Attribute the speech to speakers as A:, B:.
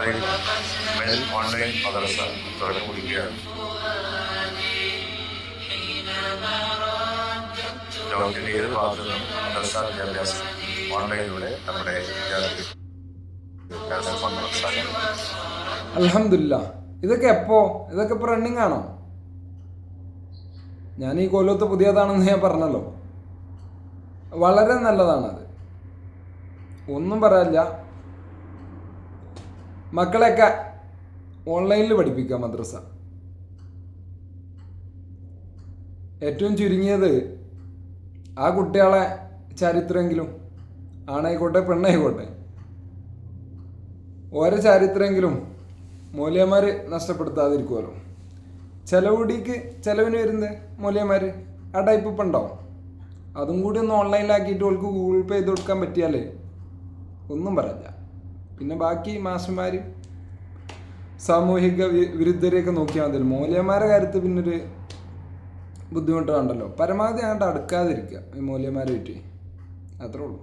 A: Online ഓൺലൈനിലൂടെ നമ്മുടെ
B: അലഹമില്ല ഇതൊക്കെ എപ്പോ? ഇതൊക്കെ ഇപ്പോൾ റണ്ണിങ് ആണോ? ഞാൻ ഈ കൊല്ലത്ത് പുതിയതാണെന്ന് ഞാൻ പറഞ്ഞല്ലോ. വളരെ നല്ലതാണത്. ഒന്നും പറയാനില്ല. മക്കളെയൊക്കെ ഓൺലൈനിൽ പഠിപ്പിക്കുക മദ്രസ. ഏറ്റവും ചുരുങ്ങിയത് ആ കുട്ടികളെ ചരിത്രമെങ്കിലും ആണായിക്കോട്ടെ പെണ്ണായിക്കോട്ടെ. ഓരോ ചരിത്രമെങ്കിലും മൂല്യന്മാർ നഷ്ടപ്പെടുത്താതിരിക്കുമല്ലോ ചിലവുടിക്ക് ചിലവിന് വരുന്നത് മൂല്യന്മാർ ആ ടൈപ്പ് ഇപ്പം ഉണ്ടാവും അതും കൂടി ഒന്ന് ഓൺലൈനിലാക്കിയിട്ട് ഓൾക്ക് ഗൂഗിൾ പേ ചെയ്ത് കൊടുക്കാൻ പറ്റിയാലേ ഒന്നും പറയില്ല. പിന്നെ ബാക്കി മാഷന്മാർ സാമൂഹിക വിരുദ്ധരെയൊക്കെ നോക്കിയാൽ മതി മൂല്യന്മാരുടെ കാര്യത്തിൽ പിന്നൊരു ബുദ്ധിമുട്ട് വേണ്ടല്ലോ. പരമാവധി അങ്ങോട്ട് അടുക്കാതിരിക്കുക ഈ മൂല്യന്മാരായിട്ട് അത്രേ ഉള്ളൂ.